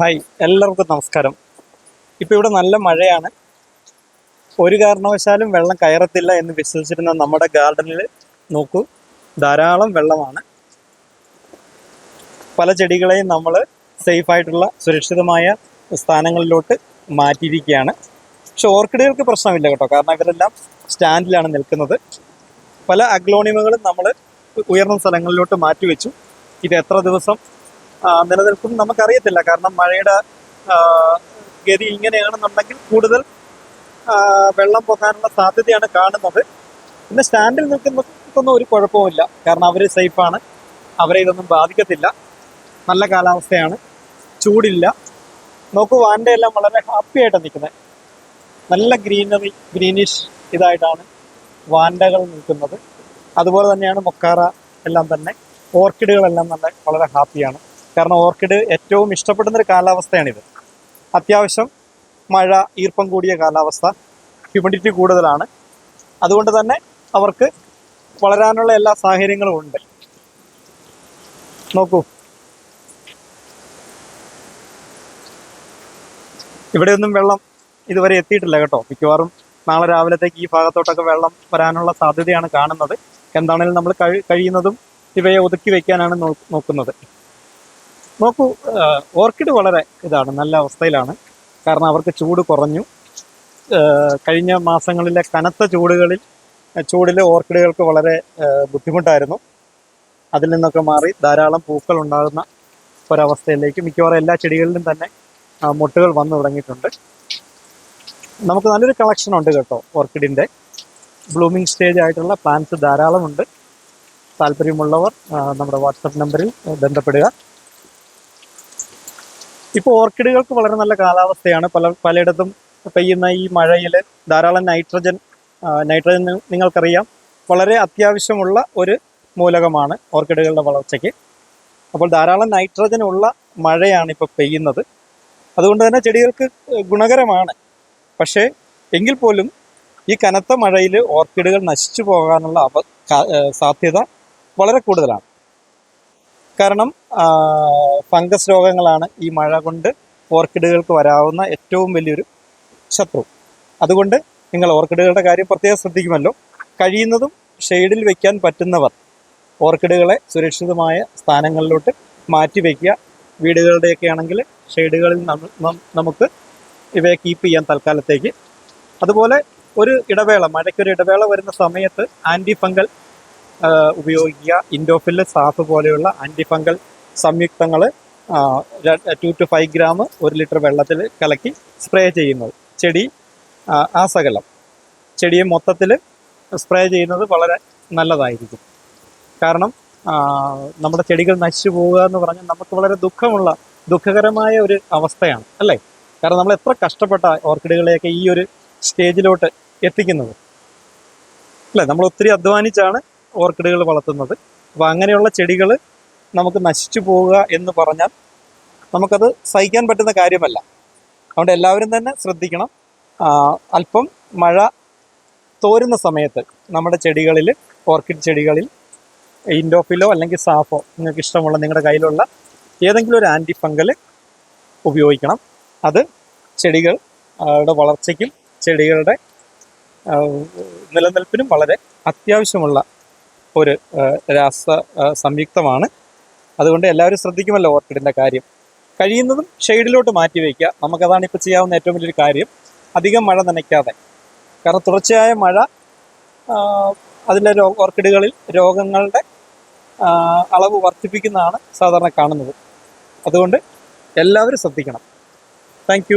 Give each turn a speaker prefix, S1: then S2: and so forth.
S1: Hi എല്ലാവർക്കും നമസ്കാരം. ഇപ്പം ഇവിടെ നല്ല മഴയാണ്. ഒരു കാരണവശാലും വെള്ളം കയറത്തില്ല എന്ന് വിശ്വസിച്ചിരുന്ന നമ്മുടെ ഗാർഡനിൽ നോക്കൂ ധാരാളം വെള്ളമാണ്. പല ചെടികളെയും നമ്മൾ സേഫായിട്ടുള്ള സുരക്ഷിതമായ സ്ഥാനങ്ങളിലോട്ട് മാറ്റിയിരിക്കുകയാണ്. പക്ഷെ ഓർക്കിഡുകൾക്ക് പ്രശ്നമില്ല കേട്ടോ. കാരണം ഇവരെല്ലാം സ്റ്റാൻഡിലാണ് നിൽക്കുന്നത്. പല അഗ്ലോണിമകളും നമ്മൾ ഉയർന്ന സ്ഥലങ്ങളിലോട്ട് മാറ്റിവെച്ചു. ഇത് എത്ര ദിവസം നിലനിൽക്കും നമുക്കറിയത്തില്ല. കാരണം മഴയുടെ ഗതി ഇങ്ങനെയാണെന്നുണ്ടെങ്കിൽ കൂടുതൽ വെള്ളം പോകാനുള്ള സാധ്യതയാണ് കാണുന്നത്. പിന്നെ സ്റ്റാൻഡിൽ നിൽക്കുന്നവർക്കൊന്നും ഒരു കുഴപ്പമില്ല കാരണം അവർ സേഫാണ്. അവരെ ഇതൊന്നും ബാധിക്കത്തില്ല. നല്ല കാലാവസ്ഥയാണ്. ചൂടില്ല. നോക്കൂ വാന്റെ എല്ലാം വളരെ ഹാപ്പി ആയിട്ട് നിൽക്കുന്നത്. നല്ല ഗ്രീനറി ഗ്രീനിഷ് ഇതായിട്ടാണ് വാൻഡകൾ നിൽക്കുന്നത്. അതുപോലെ തന്നെയാണ് മൊക്കാറ എല്ലാം തന്നെ. ഓർക്കിഡുകളെല്ലാം നല്ല വളരെ ഹാപ്പിയാണ് കാരണം ഓർക്കിഡ് ഏറ്റവും ഇഷ്ടപ്പെടുന്നൊരു കാലാവസ്ഥയാണിത്. അത്യാവശ്യം മഴ ഈർപ്പം കൂടിയ കാലാവസ്ഥ ഹ്യൂമിഡിറ്റി കൂടുതലാണ്. അതുകൊണ്ട് തന്നെ അവർക്ക് വളരാനുള്ള എല്ലാ സാഹചര്യങ്ങളും ഉണ്ട്. നോക്കൂ. ഇവിടെയൊന്നും വെള്ളം ഇതുവരെ എത്തിയിട്ടില്ല കേട്ടോ. മിക്കവാറും നാളെ രാവിലത്തേക്ക് ഈ ഭാഗത്തോട്ടൊക്കെ വെള്ളം വരാനുള്ള സാധ്യതയാണ് കാണുന്നത്. എന്താണെങ്കിലും നമ്മൾ കഴി കഴിയുന്നതും ഇവയെ ഒതുക്കി വെക്കാനാണ് നോക്കുന്നത്. നോക്കൂ ഓർക്കിഡ് വളരെ ഇതാണ് നല്ല അവസ്ഥയിലാണ്. കാരണം അവർക്ക് ചൂട് കുറഞ്ഞു. കഴിഞ്ഞ മാസങ്ങളിലെ കനത്ത ചൂടുകളിൽ ചൂടിൽ ഓർക്കിഡുകൾക്ക് വളരെ ബുദ്ധിമുട്ടായിരുന്നു. അതിൽ നിന്നൊക്കെ മാറി ധാരാളം പൂക്കൾ ഉണ്ടാകുന്ന ഒരവസ്ഥയിലേക്ക് മിക്കവാറും എല്ലാ ചെടികളിലും തന്നെ മുട്ടുകൾ വന്നു തുടങ്ങിയിട്ടുണ്ട്. നമുക്ക് നല്ലൊരു കളക്ഷൻ ഉണ്ട് കേട്ടോ ഓർക്കിഡിന്റെ ബ്ലൂമിംഗ് സ്റ്റേജ് ആയിട്ടുള്ള പ്ലാന്റ്സ് ധാരാളമുണ്ട്. താല്പര്യമുള്ളവർ നമ്മുടെ വാട്സപ്പ് നമ്പറിൽ ബന്ധപ്പെടുക. ഇപ്പോൾ ഓർക്കിഡുകൾക്ക് വളരെ നല്ല കാലാവസ്ഥയാണ്. പല പലയിടത്തും പെയ്യുന്ന ഈ മഴയിൽ ധാരാളം നൈട്രജൻ നൈട്രജൻ നിങ്ങൾക്കറിയാം. വളരെ അത്യാവശ്യമുള്ള ഒരു മൂലകമാണ് ഓർക്കിഡുകളുടെ വളർച്ചയ്ക്ക്. അപ്പോൾ ധാരാളം നൈട്രജൻ ഉള്ള മഴയാണ് ഇപ്പോൾ പെയ്യുന്നത്. അതുകൊണ്ട് തന്നെ ചെടികൾക്ക് ഗുണകരമാണ്. പക്ഷേ എങ്കിൽ പോലും ഈ കനത്ത മഴയിൽ ഓർക്കിഡുകൾ നശിച്ചു പോകാനുള്ള സാധ്യത വളരെ കൂടുതലാണ്. കാരണം ഫംഗസ് രോഗങ്ങളാണ് ഈ മഴ കൊണ്ട് ഓർക്കിഡുകൾക്ക് വരാവുന്ന ഏറ്റവും വലിയൊരു ശത്രു. അതുകൊണ്ട് നിങ്ങൾ ഓർക്കിഡുകളുടെ കാര്യം പ്രത്യേകം ശ്രദ്ധിക്കുമല്ലോ. കഴിയുന്നതും ഷെയ്ഡിൽ വയ്ക്കാൻ പറ്റുന്നവർ ഓർക്കിഡുകളെ സുരക്ഷിതമായ സ്ഥാനങ്ങളിലോട്ട് മാറ്റി വയ്ക്കുക വീടുകളുടെയൊക്കെ ആണെങ്കിൽ ഷെയ്ഡുകളിൽ നമുക്ക് ഇവയെ കീപ്പ് ചെയ്യാൻ തൽക്കാലത്തേക്ക്. അതുപോലെ ഒരു ഇടവേള മഴയ്ക്കൊരു ഇടവേള വരുന്ന സമയത്ത് ആന്റി ഫംഗൽ ഉപയോഗിക്കുക. ഇൻഡോഫിൽ സാഫ് പോലെയുള്ള ആന്റിഫംഗൽ സംയുക്തങ്ങൾ ടു ടു ഫൈവ് ഗ്രാം ഒരു ലിറ്റർ വെള്ളത്തിൽ കലക്കി സ്പ്രേ ചെയ്യുന്നത്. ചെടി ആ, ആ ചെടിയെ മൊത്തത്തിൽ സ്പ്രേ ചെയ്യുന്നത് വളരെ നല്ലതായിരിക്കും. കാരണം നമ്മുടെ ചെടികൾ നശിച്ചു പോവുക എന്ന് പറഞ്ഞാൽ നമുക്ക് വളരെ ദുഃഖമുള്ള ദുഃഖകരമായ ഒരു അവസ്ഥയാണ് അല്ലേ? കാരണം നമ്മൾ എത്ര കഷ്ടപ്പെട്ട ഓർക്കിഡുകളെയൊക്കെ ഈ ഒരു സ്റ്റേജിലോട്ട് എത്തിക്കുന്നത്. അല്ലേ? നമ്മൾ ഒത്തിരി അധ്വാനിച്ചാണ് ഓർക്കിഡുകൾ വളർത്തുന്നത്. അപ്പോൾ അങ്ങനെയുള്ള ചെടികൾ നമുക്ക് നശിച്ചു പോവുക എന്ന് പറഞ്ഞാൽ നമുക്കത് സഹിക്കാൻ പറ്റുന്ന കാര്യമല്ല. അതുകൊണ്ട് എല്ലാവരും തന്നെ ശ്രദ്ധിക്കണം. അല്പം മഴ തോരുന്ന സമയത്ത് നമ്മുടെ ചെടികളിൽ ഓർക്കിഡ് ചെടികളിൽ ഇൻഡോഫിലോ അല്ലെങ്കിൽ സാഫോ നിങ്ങൾക്ക് ഇഷ്ടമുള്ള നിങ്ങളുടെ കയ്യിലുള്ള ഏതെങ്കിലും ഒരു ആന്റി ഫംഗൽ ഉപയോഗിക്കണം. അത് ചെടികൾ ആ, വളർച്ചയ്ക്കും ചെടികളുടെ നിലനിൽപ്പിനും വളരെ അത്യാവശ്യമുള്ള ഒരു രാസ സംയുക്തമാണ്. അതുകൊണ്ട് എല്ലാവരും ശ്രദ്ധിക്കുമല്ലോ ഓർക്കിഡിന്റെ കാര്യം. കഴിയുന്നതും ഷെയ്ഡിലോട്ട് മാറ്റി വയ്ക്കുക. നമുക്കതാണ് ഇപ്പോൾ ചെയ്യാവുന്ന ഏറ്റവും വലിയൊരു കാര്യം. അധികം മഴ നനയ്ക്കാതെ. കാരണം തുടർച്ചയായ മഴ രോ ഓർക്കിഡുകളിൽ രോഗങ്ങളുടെ അളവ് വർദ്ധിപ്പിക്കുന്നതാണ് സാധാരണ കാണുന്നത്. അതുകൊണ്ട് എല്ലാവരും ശ്രദ്ധിക്കണം. താങ്ക്